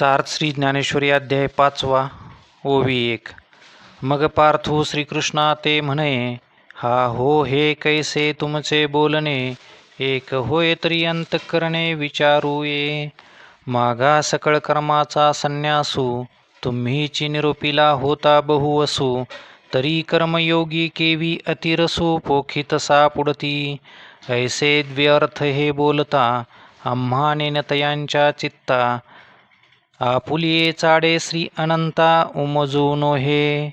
सार्थ श्री ज्ञानेश्वरी अध्याय पाचवा ओवी एक. मग पार्थू श्रीकृष्णा ते म्हणे हा हो हे कैसे तुमचे बोलणे? एक होय तरी अंत करणे विचारू ये मागा सकळ कर्माचा संन्यासू तुम्हीची निरोपीला होता बहु असू. तरी कर्मयोगी केवी अतिरसू पोखित सापुडती. ऐसे द्व्यर्थ हे बोलता आम्हा नेनतयांच्या चित्ता. आपुलिये चाडे श्री अनंता उमजूनो हे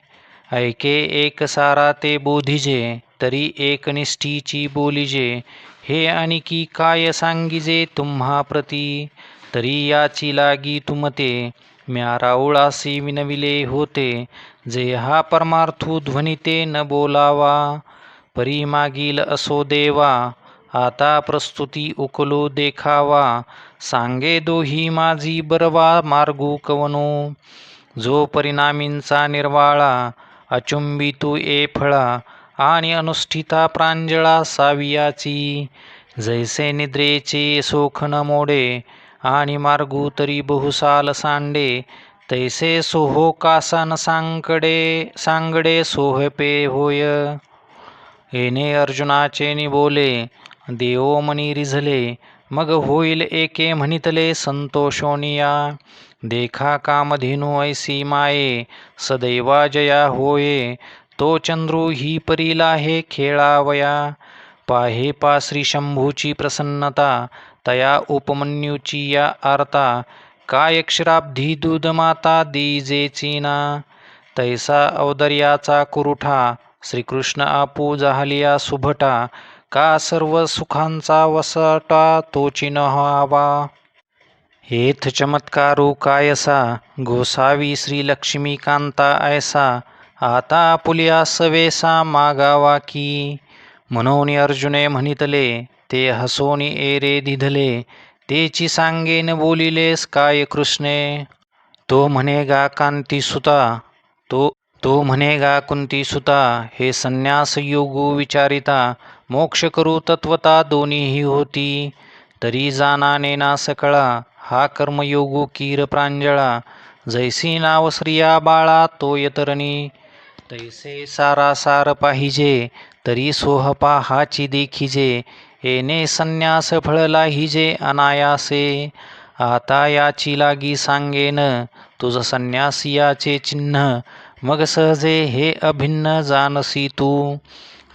ऐके एक सारा ते बोधिजे तरी एकनिष्ठीची बोलिजे. हे आणखी काय सांगिजे तुम्हा प्रती? तरी याची लागी तुमते म्या राऊळासी विनविले होते. जे हा परमार्थू ध्वनिते न बोलावा परी मागील असो देवा. आता प्रस्तुती उकलो देखावा. सांगे दोही माझी बरवा मार्गू कवनो. जो परिणामींचा निर्वाळा अचुंबितू ए फळा. आणि अनुष्ठिता प्रांजळा सावियाची. जैसे निद्रेचे सोखन मोडे. आणि मार्गू तरी बहुसाल सांडे. तैसे सोहो कासान सांकडे सांगडे सोहपे होय. येणे अर्जुनाचे निबोले. देवो मनी रिझले मग होईल एके म्हणितले संतोषोनिया देखा कामधेनू ऐसी माये सदैवा जया होये तो चंद्रू ही परीला हे खेळावया. पाहे पा श्री शंभूची प्रसन्नता तया उपमन्यूची या आरता. काय क्षराब्धी दूध माता दीजेची तैसा अवदर्याचा कुरुठा श्रीकृष्ण आपू जाहलिया सुभटा. का सर्व सुखांचा वसटा तोची न हवा? हेथ चमत्कारू कायसा गोसावी श्री लक्ष्मीकांता ऐसा आता पुलिया सवेसा मागावा की? म्हणून अर्जुने म्हणितले ते हसोनी एरे दिधले तेची सांगेन बोलिलेस काय कृष्णे? तो म्हणे गा कांती सुता तो तो म्हणे गा कुंती सुता हे संन्यास योगू विचारिता मोक्ष करू तत्वता दोन्हीही होती. तरी जाणाने ना सकळा हा कर्मयोगू कीर प्रांजळा. जैसी नाव स्त्रिया बाळा तो यतरणी. तैसे सारा सार पाहिजे तरी सोहपा हाची देखिजे. येणे संन्यास फळला हिजे अनायासे. आता याची लागी सांगेन तुझ संन्यासियाचे चिन्ह. मग सहजे हे अभिन्न जानसी तू.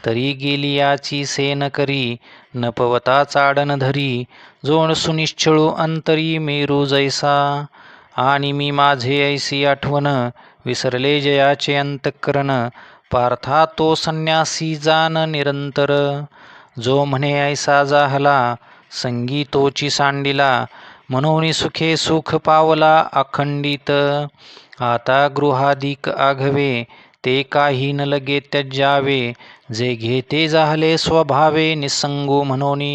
तरी गेली याची सेन करी नपवता चाडन धरी जोण सुनिश्चळू अंतरी मेरू जैसा. आणि मी माझे ऐसी आठवण विसरले जयाचे अंतकरण पार्था तो संन्यासी जान निरंतर. जो म्हणे ऐसा जाहला संगीतोची सांडिला म्हणून सुखे सुख पावला अखंडित. आता गृहाधिक आघवे ते काही न लगे त्यज्यावे जे घेते जाहले स्वभावे निसंगो म्हणोनी.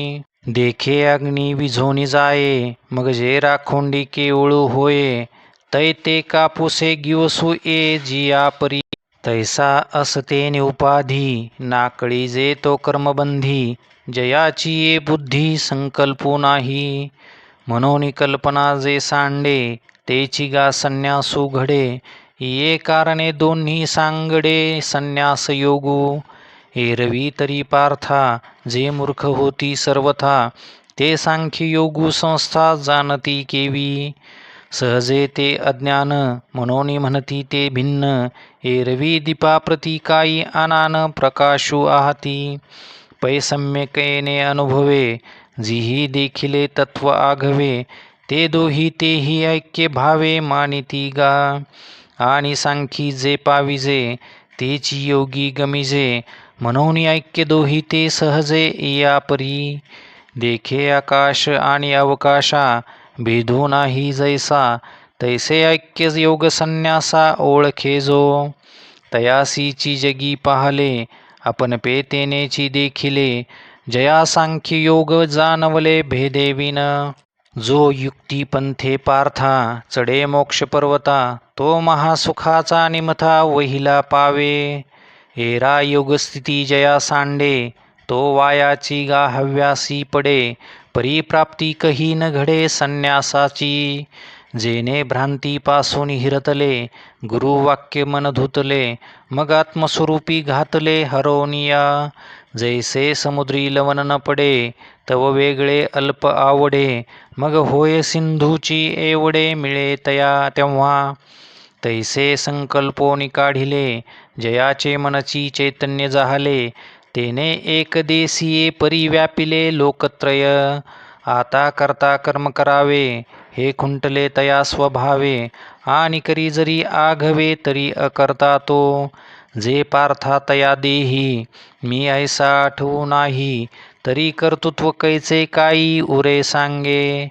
देखे अग्नी विझोनी जाये मग जे राखोंडी केवळू होये. तै ते कापुसे गिवसू ए जिया परी. तैसा असते निउपाधी नाकळी जे तो कर्मबंधी. जयाची ये बुद्धी संकल्पू नाही. म्हणून कल्पना जे सांडे तेची गा संन्यासू घडे. ये कारणे दोन्ही सांगडे संन्यास योगू एरवी तरी पार्था जे मूर्ख होती सर्वथा ते सांख्य योगू संस्था जाणती केवी. सहजे ते अज्ञान मनोनी म्हणती ते भिन्न. एरवी दीपाप्रती कायी अनान प्रकाशू आहाती. पै सम्यकेने अनुभवे जिही देखिले तत्व आघवे ते दोही तेही ऐक्य भावे मानिती गा. आणि सांखी जे पाविजे तेची योगी गमिजे. म्हणून ऐक्य दोही ते सहजे या परी देखे आकाश आणि अवकाशा भेदू नाही जैसा. तैसे ऐक्य योग संन्यासा ओळखे जो. तयासीची जगी पाहले आपण पेतेनेची देखिले. जया सांख्य योग जानवले भेदेविन. जो युक्ती पंथे पार्था चढे मोक्ष पर्वता. तो महासुखाचा निमथा वहिला पावे. एरा योगस्थिती जया सांडे तो वायाची गा हव्यासी पडे. परिप्राप्ती कही न घडे संन्यासाची. जेने भ्रांतीपासून हिरतले गुरुवाक्य मन धुतले मग आत्मस्वरूपी घातले हरोनिया जैसे समुद्री लवण न पडे तव वेगळे अल्प आवडे मग होय सिंधूची एवढे मिळे तया तेव्हा. तैसे संकल्पोनी काढिले जयाचे मनची चैतन्य जाहले तेने एक देसीये परिव्यापिले लोकत्रय. आता करता कर्म करावे हे खुंटले तया स्वभावे आणि करी जरी आघवे तरी अकर्ता तो. जे पार्था तया देही मी ऐसा आठवू नाही तरी कर्तृत्व कैचे काही उरे सांगे.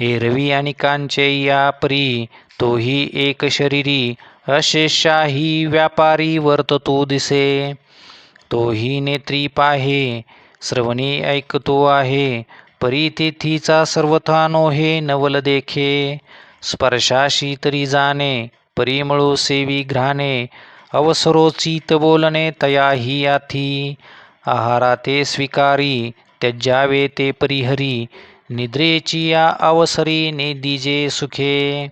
एरवी आणि कांचे या परी तोही एक शरीरी अशेषाही व्यापारी वर्ततो दिसे. तोही नेत्री पाहे श्रवणी ऐकतो आहे परी तेथीचा सर्वथा नोहे नवल देखे. स्पर्शाशी तरी जाणे परिमळू सेवी घ्राणे अवसरोचित बोलणे तयाही आथी आहारा ते स्वीकारी त्यज्यावे ते परिहरी निद्रेची या अवसरी नेदिजे सुखे.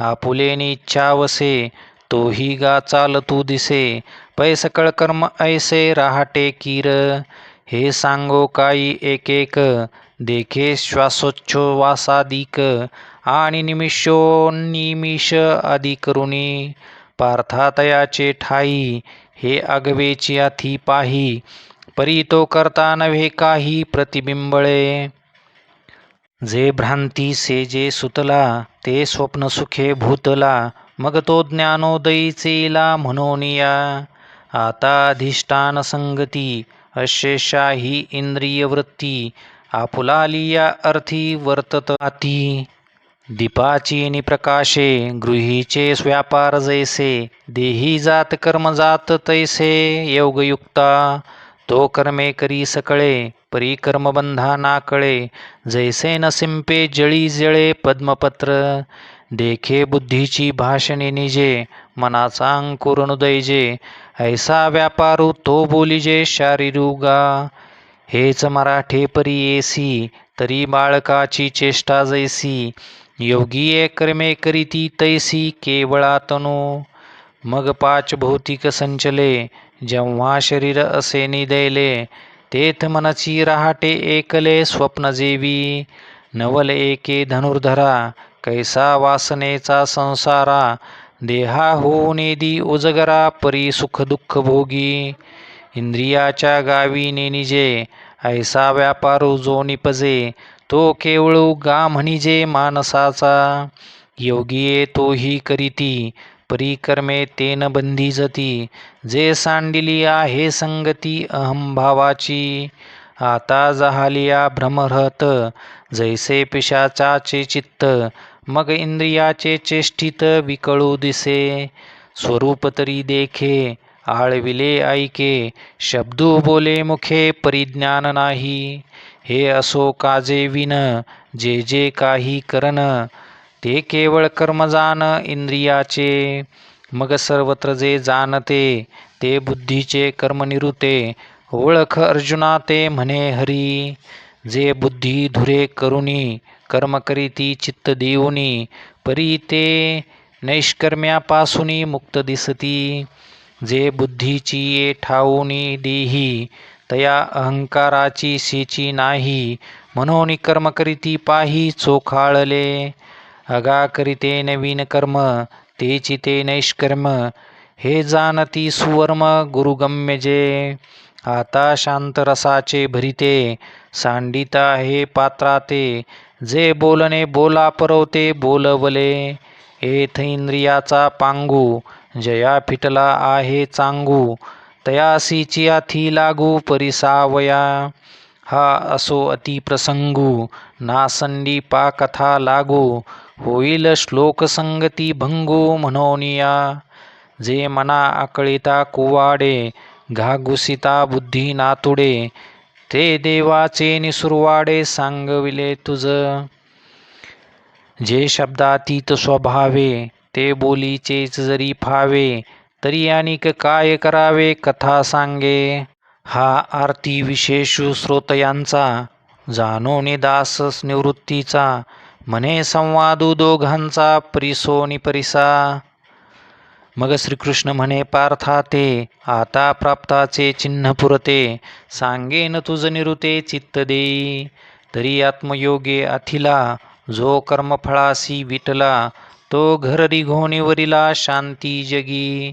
आपुले इच्छावसे तोही गा चालतू दिसे. पै सकळ कर्म ऐसे राहाटे कीर. हे सांगो काही एक एक देखे श्वासोच्छवासादिक आणि निमिषोन्निमिष आदी पार्थातयाचे ठाई हे आगवेची अथी पाही. परी तो करता नव्हे काही प्रतिबिंबळे. जे भ्रांती से जे सुतला ते स्वप्न सुखे भूतला मग तो ज्ञानोदयीचेला म्हणोनिया आता अधिष्ठान संगती अशेषाही इंद्रिय वृत्ती आपुलालिया अर्थी वर्तत अति. दीपाची निप्रकाशे गृहीचे व्यापार जैसे देही जात कर्म जात तैसे योगयुक्ता. तो कर्मे करी सकळे परी कर्मबंधा नाकळे जैसे नसिंपे जळी जळे पद्मपत्र देखे बुद्धीची भाषणे निजे मनाचा अंकुरनुदैजे ऐसा व्यापारू तो बोलिजे शारीरुगा हेच मराठे परी येसी तरी बाळकाची चेष्टा जैसी योगी कर्मे करीती तैसी केवळातनु. मग पाच भौतिक संचले जेव्हा शरीर असे निदैले तेथ मनची रहाटे एकले स्वप्न जेवी नवल एके धनुर्धरा कैसा वासनेचा संसारा. देहा होऊनेदी उजगरा परी सुख दुःख भोगी. इंद्रियाच्या गावी नेनिजे ऐसा व्यापारू जो निपजे तो केवळू गा म्हणिजे मानसाचा तो तोही करीती परिकर्मे तेन बंधीजती. जे सांडिली आहे संगती अहंभावाची आता जहालिया भ्रमरहत. जैसे पिशाचाचे चित्त मग इंद्रियाचे चेष्टित विकळू दिसे. स्वरूप तरी देखे आळविले ऐके. शब्दू बोले मुखे परिज्ञान नाही. हे असो काजे विन जे जे काही करण ते केवळ कर्मजान इंद्रियाचे मग सर्वत्र जे जाणते ते बुद्धीचे कर्मनिरुते ओळख अर्जुना ते म्हणे हरी जे बुद्धी धुरे करुणी कर्म करीती चित्त देऊनी परी ते नैष्कर्म्यापासून मुक्त दिसती. जे बुद्धीची ये ठाऊनी देही तया अहंकाराची सीची नाही म्हणून कर्म करीती पाही चोखाळले. अगा करीते नवीन कर्म तेची ते नैष्कर्म हे जाणती सुवर्म गुरुगम्य जे आता शांत रसाचे भरिते सांडिता हे पात्राते जे बोलणे बोला परवते बोलवले एथ इंद्रियाचा पांगू जया फिटला आहे चांगू तयासीची अथी लागू परिसावया हा असो अतिप्रसंगू नासंडी पा कथा लागू होईल श्लोक संगती भंगू म्हणोनिया जे मना आकळिता कुवाडे घाघुसिता बुद्धी नातुडे ते देवाचे निसुरवाडे सांगविले तुझ. जे शब्दातीत स्वभावे ते बोलीचेच जरी फावे तरी अनिक काय करावे कथा सांगे. हा आरती विशेषु श्रोतयांचा जाणोने दास निवृत्तीचा म्हणे संवादू दोघांचा परिसो निपरिसा. मग श्रीकृष्ण म्हणे पार्था ते आता प्राप्ताचे चिन्ह पुरते सांगेन तुझ निरुते चित्त देई. तरी आत्मयोगे अथिला जो कर्मफळासी विटला तो घर रिघोणीवरिला शांती जगी.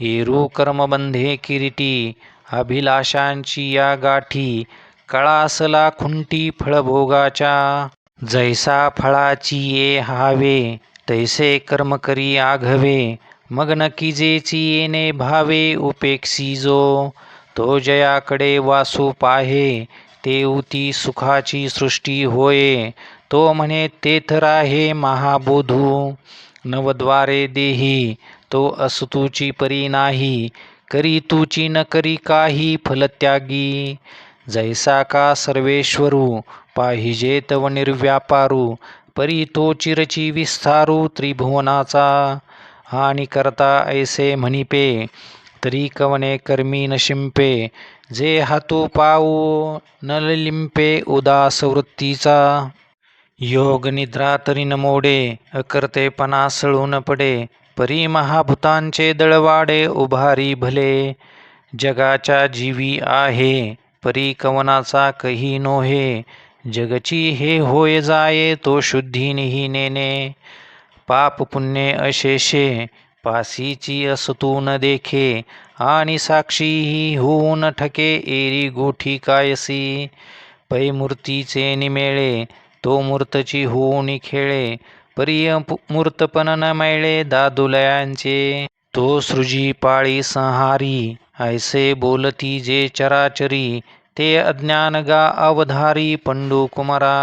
एरू कर्मबंधे किरीटी अभिलाषांची या गाठी कळासला खुंटी फळभोगाच्या. जैसा फळाची ये हावे तैसे कर्म करी आघवे. मग नकीजेची येणे भावे उपेक्षी जो. तो जयाकडे वासू पाहे ते उती सुखाची सृष्टी होय. तो म्हणे तेथ आहे महाबोधू. नवद्वारे देही तो असतुची परी नाही. करी तुची न करी काही फलत्यागी. जैसा का सर्वेश्वरू पाहिजे व निर्व्यापारू परी तो चिरची विस्तारू त्रिभुवनाचा। आणि करता ऐसे म्हणिपे तरी कवने कर्मी न शिंपे जे हातू पाऊ न लिंपे उदास वृत्तीचा। योग निद्रा तरी न मोडे अकर्तेपणा सळून पडे। परी महाभूतांचे दळवाडे उभारी भले। जगाच्या जीवी आहे परी कवनाचा कही नोहे। जगची हे होय जाये तो शुद्धीनिही नेने पाप पुण्ये अशेषे पासीची असतू न देखे. आणि साक्षीही होऊन ठके एरी गोठी कायसी. पै मूर्तीचे निमेळे तो मूर्तची होऊन खेळे. परिय मूर्तपण न मैळे दादुलयांचे. तो सृजी पाळी संहारी ऐसे बोलती जे चराचरी. ते अज्ञान गा अवधारी पंडू कुमारा.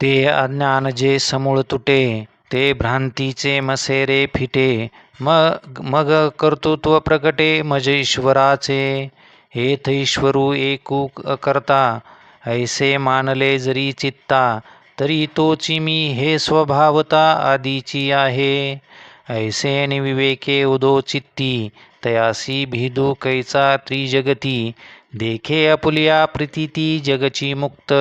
ते अज्ञान जे समूळ तुटे ते भ्रांतीचे मसेरे फिटे. मग मग कर्तृत्व प्रकटे मज ईश्वराचे हेथ ईश्वरू एकू करता ऐसे मानले जरी चित्ता तरी तोची मी हे स्वभावता आदीची आहे. ऐसे निविवेके उदो चित्ती तयासी भिदू कैचा त्रिजगती. देखे अपुलिया प्रीती जगची मुक्त.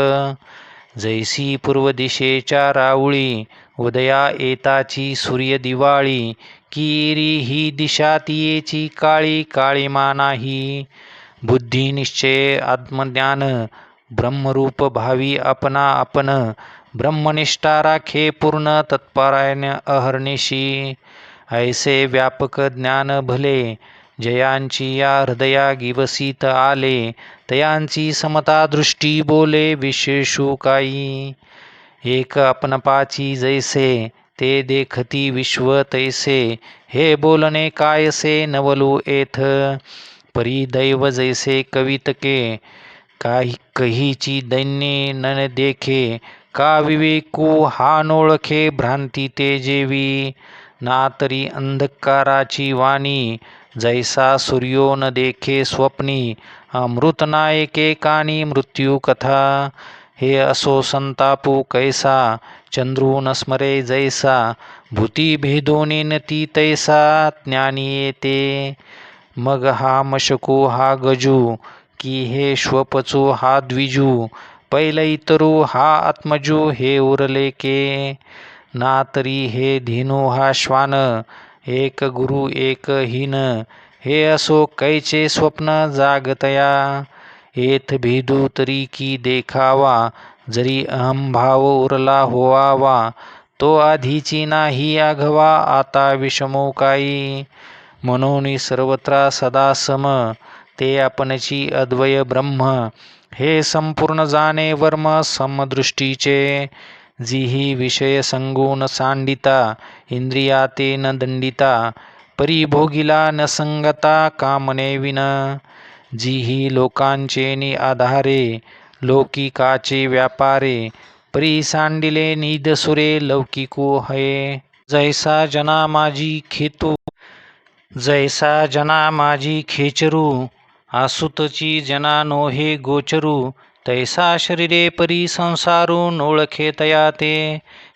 जैसी पूर्व दिशेच्या राऊळी उदया येताची सूर्य दिवाळी किरी ही दिशा तियेची काळी काळीमा नाही बुद्धी निश्चय आत्मज्ञान ब्रह्मरूप भावी अपना आपण ब्रह्मनिष्ठा राखे पूर्ण तत्परायण अहर्निशी. ऐसे व्यापक ज्ञान भले जयांची या हृदया गिवसीत आले तयांची समता दृष्टी बोले विशेषू काही एक अपनपाची जैसे ते देखती विश्व तैसे. हे बोलणे कायसे नवलू येथ परी दैव जैसे कवितके काही कहीची दैन्ये न देखे का विवेकू हा नोळखे भ्रांती ते जेवी. ना तरी अंधकाराची वाणी जैसा सूर्यो न देखे स्वप्नी, अमृत नायके कानी मृत्यू कथा। हे असो संतापू कैसा, चंद्रू न स्मरे जैसा, भूती भेदोनी नती तैसा ज्ञानी येते मग हा मशकू हा गजू, की हे श्वपचू हा द्विजू पैल इतरू हा आत्मजू, हे उरले के। ना तरी हे धीनू हा श्वान एक गुरु एक हीन हे असो कैचे स्वप्न जागतया। येथ भिदू तरी की देखावा जरी अहंभाव उरला होवावा तो आधीची नाही आघवा आता विषमो काही म्हणून सर्वत्र सदा सम ते आपणची अद्वय ब्रह्म हे संपूर्ण जाणे वर्म समदृष्टीचे। जीही विषय संगून सांडिता इंद्रिया ते न दंडिता परिभोगिला न संगता कामने विन। जीही लोकांचे नि आधारे लौकिकाचे व्यापारे परी सांडिले निदसुरे लौकिको हये। जैसा जना माझी खेतू जैसा जना माझी खेचरू आसुतची जना नोहे गोचरू तैसा शरीरे परी संसारू नोळखे तया ते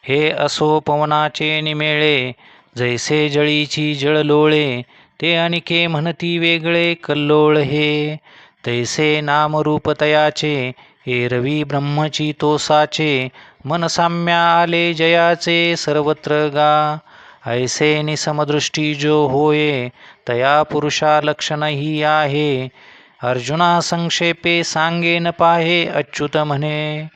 हे असो पवनाचे निमेळे जैसे जळीची जळ लोळे ते अनिके म्हणती वेगळे कल्लोळ हे. तैसे नामरूप तयाचे एरवी ब्रह्मची तो साचे मन साम्या आले जयाचे सर्वत्र गा. ऐसे निसमदृष्टी जो होये तया पुरुषा लक्षण ही आहे. अर्जुना संक्षेपे सांगे न पाहे अच्युत म्हणे.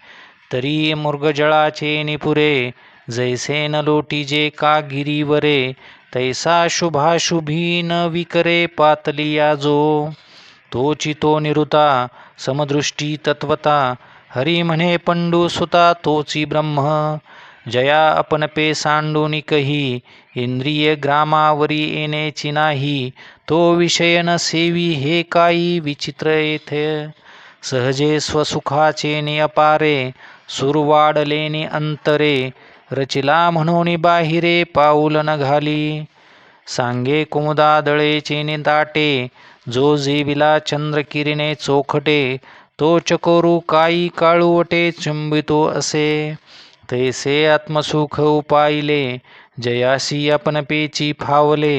तरी मृगजळाचे निपुरे जैसे न लोटीजे का गिरीवरे तैसा शुभाशुभी न विकरे पातलिया जो तो चितो निरुता समदृष्टी तत्वता हरी म्हणे पंडू सुता तोची ब्रह्म. जया अपनपे सांडूनिकही इंद्रिय ग्रामावरी येण्याची नाही तो विषय न सेवी हे काही विचित्र येथे. सहजे स्वसुखाचे नि अपारे सुरवाडलेनी अंतरे रचिला म्हणून बाहिरे पाऊल न घाली. सांगे कुमुदा दळेचे दाटे जो जेविला चंद्रकिरीने चोखटे तो चकोरू काई काळूवटे चुंबितो असे. तैसे आत्मसुख उपायले जयासी आपणपेची फावले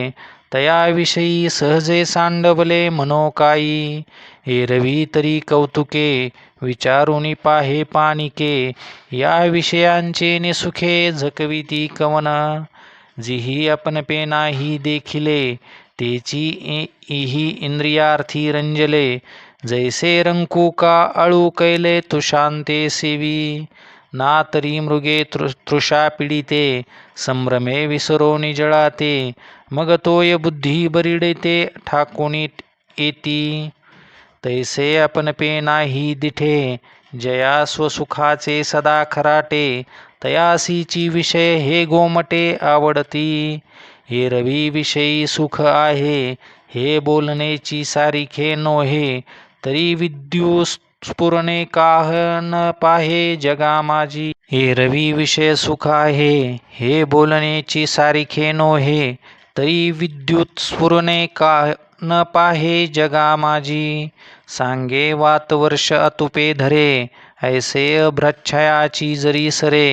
तयाविषयी सहजे सांडवले मनो काई एरवी तरी कौतुके विचारुनी पाहे पानिके या विषयांचे निसुखे झकविती कवन. जिही आपणपे नाही देखिले तेची इही इंद्रियार्थी रंजले. जैसे रंकू का अळू कैले तुशांते सेवी. ना तरी मृगे तृ तृषा पीडिते संभ्रमे विसरो जळाते. मग तोय बुद्धी बरिडते ठाकोनी येती. तैसे आपणपे नाही दिठे जया स्वसुखाचे सदा खराटे तयासीची विषय हे गोमटे आवडती. हे रवी विषयी सुख आहे हे बोलण्याची सारिखे नोहे तरी विद्युस स्फुरणे काह न पाहे जगा माझी. हे रवी विषय सुख आहे हे बोलण्याची सारिखे नोहे तरी विद्युत स्फुरणे का न पाहे जगा माझी. सांगे वातवर्ष अतुपे धरे ऐसे अभ्रच्छयाची जरी सरे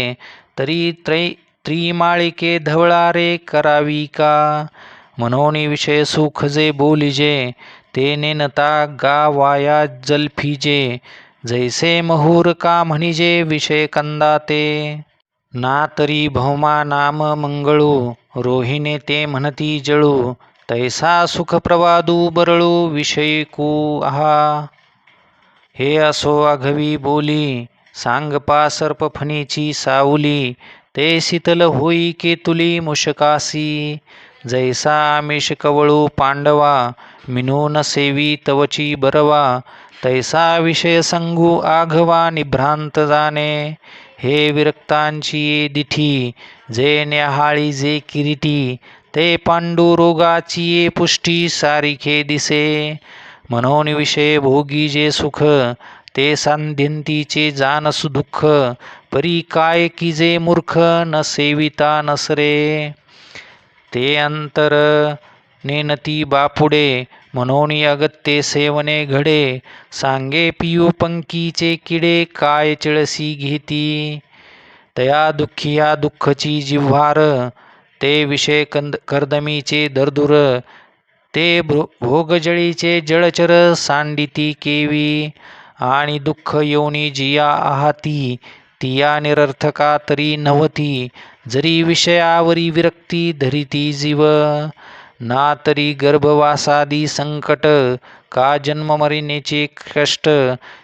तरी त्रै त्रिमाळिके धवळारे करावी का? मनोनी विषय सुख जे बोलिजे ते नेनता गा वाया जलफिजे जैसे महुर का म्हणिजे विषय कंदा ते ना तरी भौमा नाम मंगळू रोहिणे ते म्हणती जळू तैसा सुखप्रवादू बरळू विषयकू आहा। हे असो आघवी बोली सांगपा सर्पफणीची सावली ते शीतल होई केतुली मुशकासी जैसा आमिष कवळू पांडवा मिनून सेवी तवची बरवा। तैसा विषय संगू आघवा निभ्रांत जाणे हे विरक्तांची दिठी जे न्याहाळी जे किरीटी ते पांडुरोगाची पुष्टी सारिखे दिसे मनोन विषय भोगी जे सुख ते सांधिंतीचे जानस दुःख परी काय की जे मूर्ख न सेविता नसरे ते अंतर नेनती बापुडे मनोनी अगत्ये सेवने घडे सांगे पियू पंकीचे किडे काय चिळसी घेती. तया दुःखिया दुःखची जिव्हार ते विषय कंद कर्दमीचे दरदुर ते भोगजळीचे जळचर सांडिती केवी आणि दुःख योनी जिया आहाती तिया निरर्थका तरी नव्हती जरी विषयावरी विरक्ती धरिती जीव ना तरी गर्भवासादी संकट का जन्ममरिनेचे कष्ट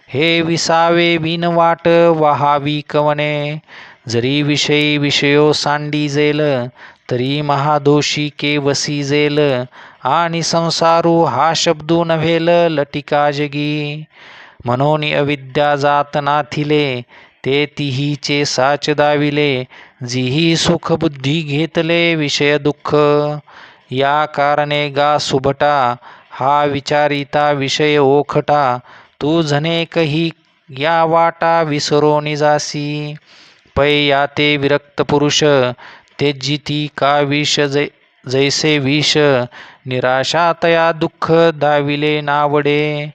हे विसावे बिनवाट वाहावी कवने जरी विषयी विषयो सांडी जेल तरी महादोषी के वसी जेल आणि संसारू हा शब्दू नव्हेल लटिका जगी. म्हणून अविद्या जात नाथिले ते तिहीचे साच दाविले जिही सुख बुद्धी घेतले विषय दुःख. या कारणे गा सुभटा हा विचारिता विषय ओखटा. तू झने कही या वाटा विसरो निजासी पै या ते विरक्त पुरुष तेजिती का विष जै जैसे विष? निराशा तया दुःख दाविले नावडे.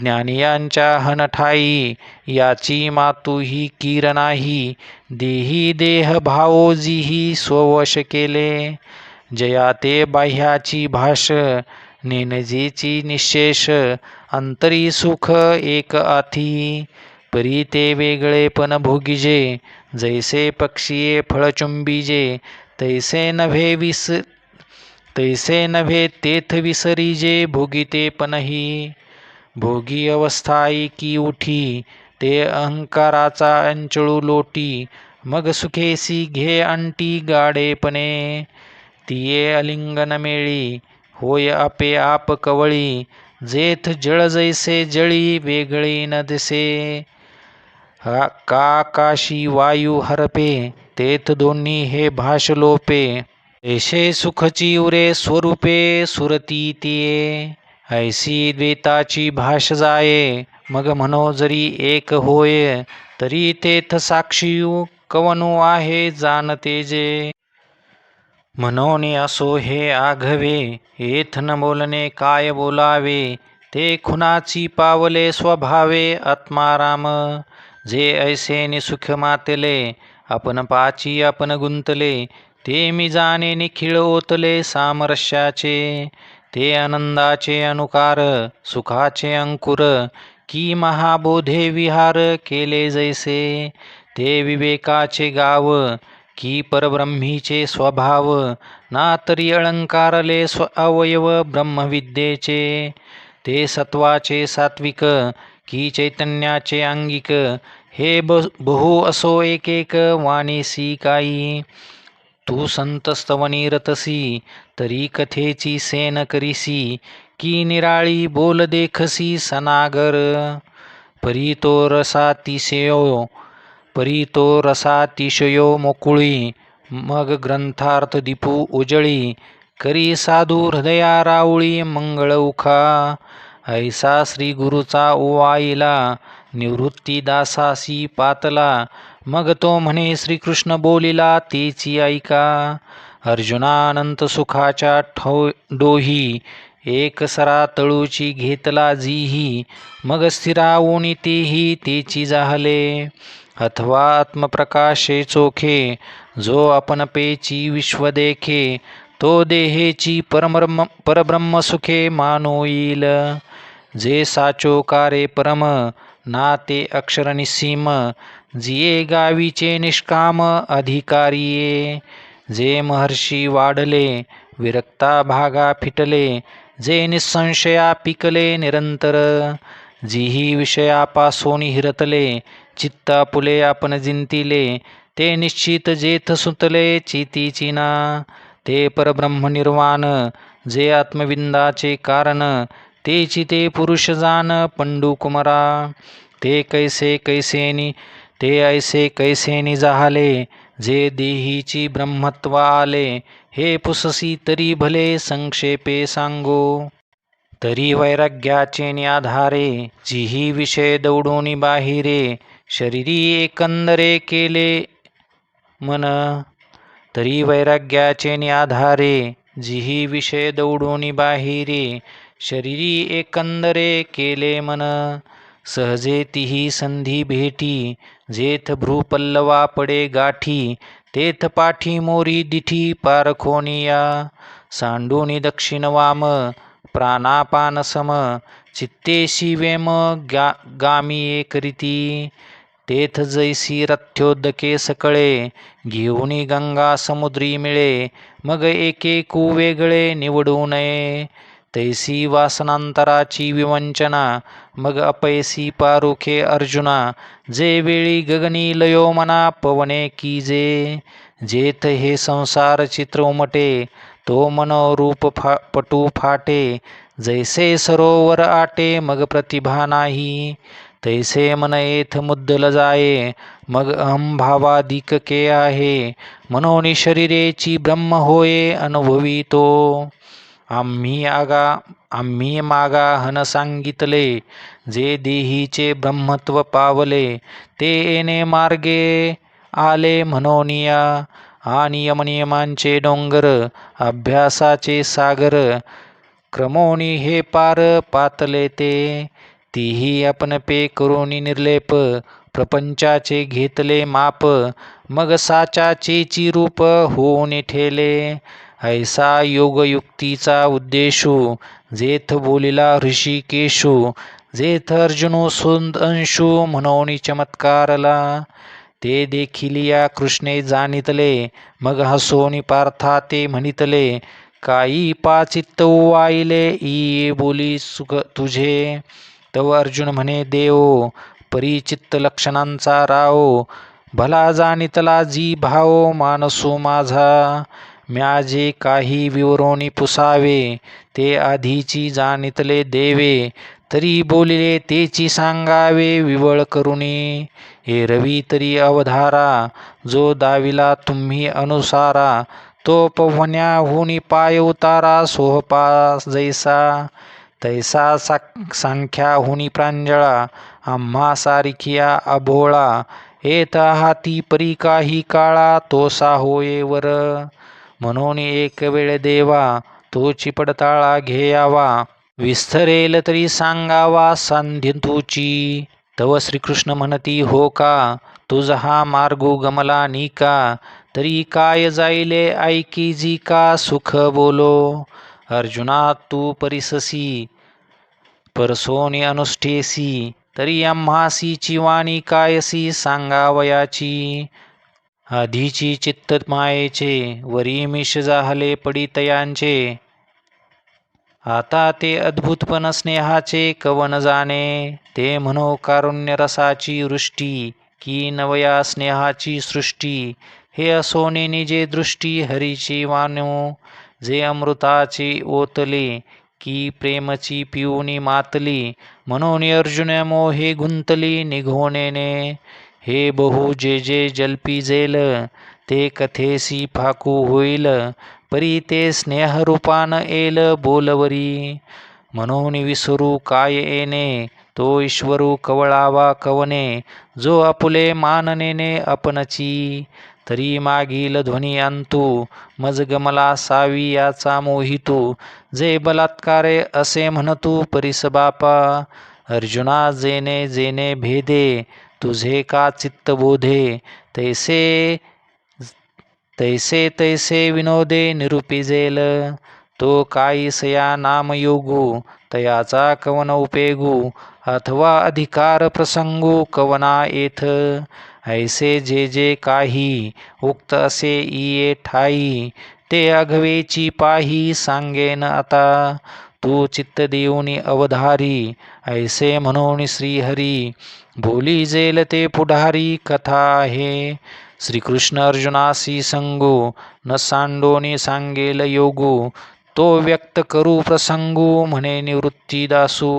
ज्ञानियांच्या हनठाई याची मातू ही कीर नाही. देही देह भावोजीही स्ववश केले. जया ते बाह्याची भाष नेनजेची निशेष. अंतरी सुख एक आथी परी ते वेगळे पण भोगिजे. जैसे पक्षीये फळचुंबीजे तैसे नव्हे विस तैसे नव्हे तेथ विसरीजे भोगिते पणही भोगी अवस्थाई की उठी ते अहंकाराचा अंचळू लोटी मग सुखेसी घे अंटी गाडेपणे तिये अलिंगन मेळी होय आपे आप कवळी जेथ जळ जैसे जळी वेगळी न दिसे। हा का काशी वायू हरपे तेथ दोन्ही हे भाष लोपे. ऐशे सुखची उरे स्वरूपे सुरती तिये. ऐसी द्वैताची भाष जाये मग म्हणो जरी एक होय तरी तेथ साक्षी कवनो आहे जाणते जे. म्हणून असो हे आघवे येथ न बोलणे काय बोलावे ते खुनाची पावले स्वभावे आत्माराम. जे ऐसे निसुख मातले आपण पाची आपण गुंतले ते मी जाणे निखिळ ओतले सामरस्याचे. ते आनंदाचे अनुकार सुखाचे अंकुर की महाबोधे विहार केले जैसे. ते विवेकाचे गाव की परब्रह्मीचे स्वभाव ना तरी अलंकारले स्व अवयव ब्रह्मविद्येचे. ते सत्वाचे सात्विक की चैतन्याचे अंगिक हे ब बहु असो एक एक वाणीसी काही. तू संतस्तवनी रतसी तरी कथेची सेन करीसी की निराळी बोल देखसी सनागर. परी तो रसातिशयो परी तो रसातिशयो मोकुळी मग ग्रंथार्थ दीपू उजळी. करी साधू हृदया राऊळी मंगळ उखा. ऐसा श्री गुरुचा ओवाईला निवृत्ती दासासी पातला मग तो म्हणे श्रीकृष्ण बोलिला तेची ऐका. अर्जुनानंत सुखाच्या ठो डोही एक सरा तळूची घेतला जीही मग स्थिरावून तेही तेची जाहले. अथवा आत्मप्रकाशे चोखे जो आपण पेची विश्व देखे तो देहेची परब्रह्म परब्रह्म सुखे मानोईल. जे साचो कारे परम ना ते अक्षर निसीम जिये गावीचे निष्काम अधिकारिये. जे महर्षी वाढले विरक्ता भागा फिटले जे निसंशया पिकले निरंतर जीही विषयापासून हिरतले चित्ता पुले आपण जिंतिले ते निश्चित जेथ सुतले चितीचिना ते परब्रह्मनिर्वाण जे आत्मविंदाचे कारण तेची ते पुरुष जाण पंडू कुमारा ते कैसे कैसेनी ते ऐसे कैसेनी जाहले जे देहीची ब्रह्मत्व आले हे पुससी तरी भले संक्षेपे सांगो. तरी वैराग्याचे आधारे जिही विषय दौडोनी बाहिरे शरीरी एकंदरे केले मन. तरी वैराग्याचे आधारे जिही विषय दौडोनी बाहिरे शरीरी एकंदरे केले मन सहजे तिही संधी भेटी जेथ भ्रूपल्लवा पडे गाठी तेथ पाठी मोरी दिठी पारखोनिया सांडूनी दक्षिण वाम प्राणापान सम चित्तेशी वेम गा गामी एकरीती तेथ जैसी रथ्योदके सकळे घेऊनी गंगा समुद्री मिळे मग एकेकू वेगळे निवडू नये. तैसी वासनांतराची विवंचना मग अपैसी पारुखे अर्जुना जे वेळी गगनी लयो मना पवने की जे जेथ हे संसार चित्र उमटे तो मनोरूप फा पटू फाटे जैसे सरोवर आटे मग प्रतिभा नाही तैसे मन येथ मुद्दल जाये मग अहंभावाधिक के आहे मनोनी शरीरेची ब्रह्म होये अनुभवितो आम्ही आगा आम्ही मागा हन सांगितले जे देहीचे ब्रह्मत्व पावले ते येणे मार्गे आले म्हणोनिया आणि यमनियमांचे डोंगर अभ्यासाचे सागर क्रमोनी हे पार पातले ते तीही आपण पे करून निर्लेप प्रपंचाचे घेतले माप मग साचाचे रूप होऊन ठेले ऐसा योगयुक्तीचा उद्देशू जेथ बोलिला ऋषिकेशू जेथ अर्जुनो सुंद अंशू म्हणून चमत्कारला. ते देखील या कृष्णे जाणितले मग हसोनी पार्था ते म्हणितले काही पाचित्त वाईले ई बोली सुख तुझे. तव अर्जुन म्हणे देव परिचित्त लक्षणांचा राव भला जाणितला जी भाव मानसो माझा. म्याजे काही विवरोनी पुसावे ते आधीची जाणितले देवे. तरी बोलिले तेची सांगावे विवळ करुणी. हे रवी तरी अवधारा जो दाविला तुम्ही अनुसारा. तो पवण्याहुनी पाय उतारा सोहपा जैसा. तैसा सा सांख्याहुनी प्रांजळा आम्हा सारिखिया अभोळा येत हाती परी काही काळा तो होये वर. म्हणून एक वेळ देवा तोची पडताळा घेयावा. विस्तरेल तरी सांगावा सांधी तुची तव श्रीकृष्ण म्हणती हो का? तुझ हा मार्गो गमला निका तरी काय जाईले ऐकी जी का सुख बोलो? अर्जुना तू परिससी परसोनी अनुष्ठेसी. तरी आम्हासी चिवाणी कायसी सांगावयाची. आधीची चित्त मायेचे वरी मिश जाहले पडितयांचे. आता ते अद्भुतपण स्नेहाचे कवन जाणे ते म्हणो कारुण्य रसाची वृष्टी की नवया स्नेहाची सृष्टी. हे असोने निजे दृष्टी हरीची वाणू जे अमृताचे ओतले की प्रेमची पिऊनी मातली. म्हणून अर्जुन मोहे गुंतली निघोनेने. हे बहु जे जे जल्पी जेल ते कथेसी फाकू होईल? परी ते स्नेहरूपान एल बोलवरी। म्हणून विसरू काय येणे तो ईश्वरू कवळावा कवने? जो आपुले माननेने अपनची। तरी मागील ध्वनी अंतू मज गमला सावी याचा मोहितू। जे बलात्कारे असे म्हणतू परिस बापा अर्जुना जेने जेने भेदे तुझे का चित्त बोधे? तैसे तैसे तैसे विनोदे निरुपिजेल तो काही सया नामयोगू तयाचा कवन उपेगू अथवा अधिकार प्रसंगू कवना येथ ऐसे जे जे काही उक्त असे इये ठाई ते अघवेची पाही सांगेन आता। तू चित्त देऊनी अवधारी ऐसे म्हणून श्रीहरी भोली जेल ते पुढारी कथा आहे. श्रीकृष्ण अर्जुनासी संगू न सांडोनी सांगेल योगू तो व्यक्त करू प्रसंगू म्हणे निवृत्ती दासू